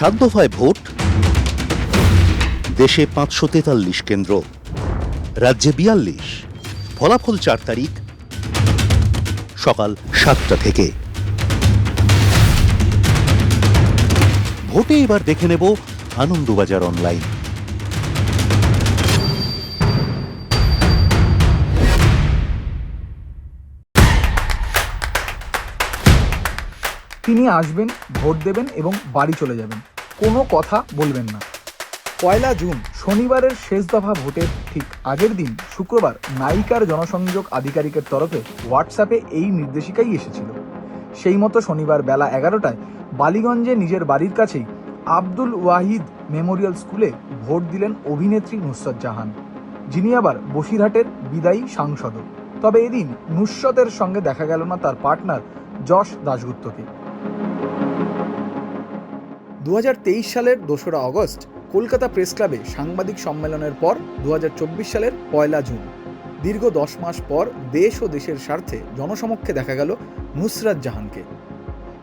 সাত দফায় ভোট। দেশে পাঁচশো তেতাল্লিশ কেন্দ্র। রাজ্যে বিয়াল্লিশ। ফলাফল চার তারিখ, সকাল সাতটা থেকে। ভোটে এবার দেখে নেব আনন্দবাজার অনলাইন। তিনি আসবেন, ভোট দেবেন এবং বাড়ি চলে যাবেন। কোনো কথা বলবেন না। পয়লা জুন, শনিবারের শেষ দফা ভোটের ঠিক আগের দিন শুক্রবার নায়িকার জনসংযোগ আধিকারিকের তরফে হোয়াটসঅ্যাপে এই নির্দেশিকাই এসেছিল। সেই মতো শনিবার বেলা এগারোটায় বালিগঞ্জে নিজের বাড়ির কাছেই আব্দুল ওয়াহিদ মেমোরিয়াল স্কুলে ভোট দিলেন অভিনেত্রী নুসরত জাহান, যিনি আবার বসিরহাটের বিদায়ী সাংসদ তবে এদিন নুসরতের সঙ্গে দেখা গেল না তার পার্টনার যশ দাশগুপ্তকে। দু হাজার তেইশ সালের দোসরা অগস্ট কলকাতা প্রেস ক্লাবে সাংবাদিক সম্মেলনের পর দুহাজার চব্বিশ সালের পয়লা জুন। দীর্ঘ দশ মাস পর দেশ ও দেশের স্বার্থে জনসমক্ষে দেখা গেল নুসরাত জাহানকে।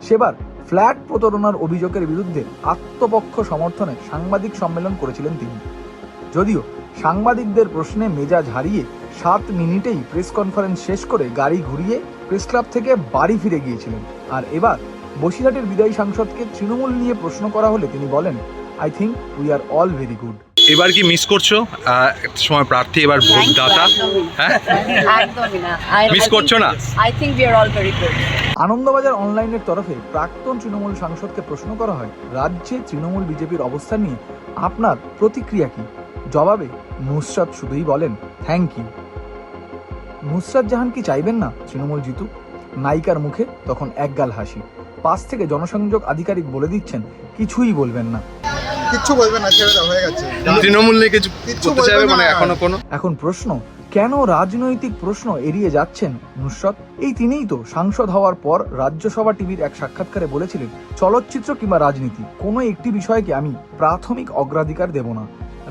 সেবার ফ্ল্যাট প্রতারণার অভিযোগের বিরুদ্ধে আত্মপক্ষ সমর্থনে সাংবাদিক সম্মেলন করেছিলেন তিনি। যদিও সাংবাদিকদের প্রশ্নে মেজাজ হারিয়ে সাত মিনিটেই প্রেস কনফারেন্স শেষ করে গাড়ি ঘুরিয়ে প্রেস ক্লাব থেকে বাড়ি ফিরে গিয়েছিলেন। আর এবার বসিরহাটের বিদায়ী সাংসদকে তৃণমূল নিয়ে প্রশ্ন করা হলে তিনি বলেন I think we are all very good এবার কি মিস করছ? একটা সময় প্রার্থী এবার ভোটদাতা? হ্যাঁ? একদমই না। Miss করছ না? I think we are all very good Anandabazar অনলাইনের তরফে প্রাক্তন তৃণমূল সাংসদকে প্রশ্ন করা হয় রাজ্যে তৃণমূল বিজেপির অবস্থান নিয়ে আপনার প্রতিক্রিয়া কি? জবাবে নুসরাত শুধুই বলেন থ্যাংক ইউ নুসরাত জাহান কি চাইবেন না? তৃণমূল জিতুক। নায়িকার মুখে তখন একগাল হাসি। পাশ থেকে জনসংযোগ আধিকারিক বলে দিচ্ছেন কিছুই বলবেন না। কিচ্ছু বলবে না ছেড়ে হয়ে গেছে। তৃণমূল নিয়ে কিছু কিচ্ছু চাইবে মানে এখনও কোনো? এখন প্রশ্ন কেন রাজনৈতিক প্রশ্ন এড়িয়ে যাচ্ছেন নুসরত? এই তিনিই তো সাংসদ হওয়ার পর রাজ্যসভা টিভির এক সাক্ষাৎকারে বলেছিলেন চলচ্চিত্র কিংবা রাজনীতি কোনো একটি বিষয়কে আমি প্রাথমিক অগ্রাধিকার দেব না।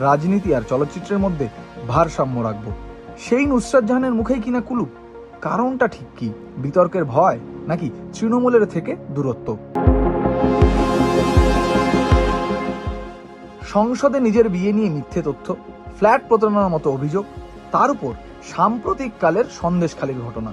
রাজনীতি আর চলচ্চিত্রের মধ্যে ভারসাম্য রাখব। সেই নুসরাত জাহানের মুখেই কিনা কুলুপ? কারণটা ঠিক কি? বিতর্কের ভয় নাকি তৃণমূলের থেকে দূরত্ব? সংসদে নিজের বিয়ে নিয়ে মিথ্যে তথ্য, ফ্ল্যাট প্রতারণার মতো অভিযোগ, তার উপর সাম্প্রতিক কালের সন্দেশখালীর ঘটনা।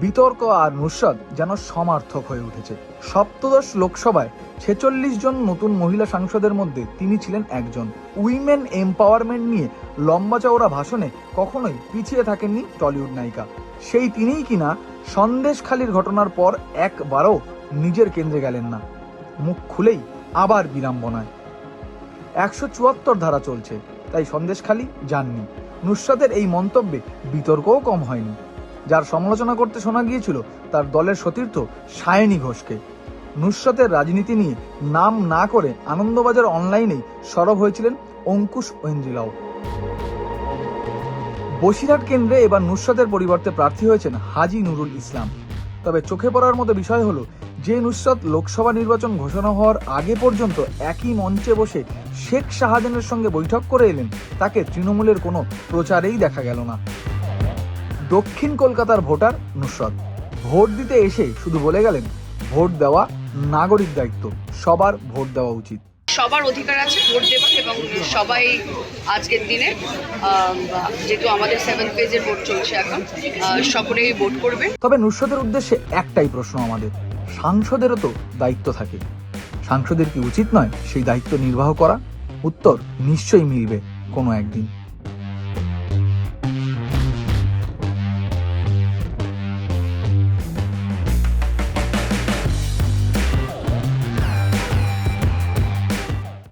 বিতর্ক আর নুসরাত যেন সমার্থক হয়ে উঠেছে। সপ্তদশ লোকসভায় ছেচল্লিশ জন নতুন মহিলা সাংসদের মধ্যে তিনি ছিলেন একজন। উইমেন এম্পাওয়ারমেন্ট নিয়ে লম্বা চওড়া ভাষণে কখনোই পিছিয়ে থাকেননি টলিউড নায়িকা। সেই তিনিই কিনা সন্দেশখালীর ঘটনার পর একবারও নিজের কেন্দ্রে গেলেন না। মুখ খুলেই আবার বিড়ম্বনায়। একশো চুয়াত্তর ধারা চলছে, তাই সন্দেশখালী যাননি। নুসরাতের এই মন্তব্যে বিতর্কও কম হয়নি। যার সমালোচনা করতে শোনা গিয়েছিল, তার দলের সতীর্থ সায়নী ঘোষকে। নুসরাতের রাজনীতি নিয়ে নাম না করে আনন্দবাজার অনলাইনেই সরব হয়েছিলেন অঙ্কুশ ঐন্দ্রিলাও। বসিরহাট কেন্দ্রে এবার নুসরাতের পরিবর্তে প্রার্থী হয়েছেন হাজি নুরুল ইসলাম। তবে চোখে পড়ার মতো বিষয় হলো, যে নুসরাত লোকসভা নির্বাচন ঘোষণা হওয়ার আগে পর্যন্ত একই মঞ্চে বসে শেখ শাহজাহানের সঙ্গে বৈঠক করে এলেন, তাকে তৃণমূলের কোনো প্রচারেই দেখা গেল না। দক্ষিণ কলকাতার ভোটার নুসরত। ভোট দিতে এসে শুধু বলে গেলেন, ভোট দেওয়া নাগরিক দায়িত্ব, সবার ভোট দেওয়া উচিত। সবার অধিকার আছে, ভোট দেবার এবং সবাই আজকের দিনে যেহেতু আমাদের সেভেন পেজের ভোট চলছে এখন সকলেই ভোট করবে। তবে নুসরতের উদ্দেশ্যে একটাই প্রশ্ন আমাদের, সাংসদেরও তো দায়িত্ব থাকে। সাংসদের কি উচিত নয় সেই দায়িত্ব নির্বাহ করা? উত্তর নিশ্চয়ই মিলবে কোনো একদিন।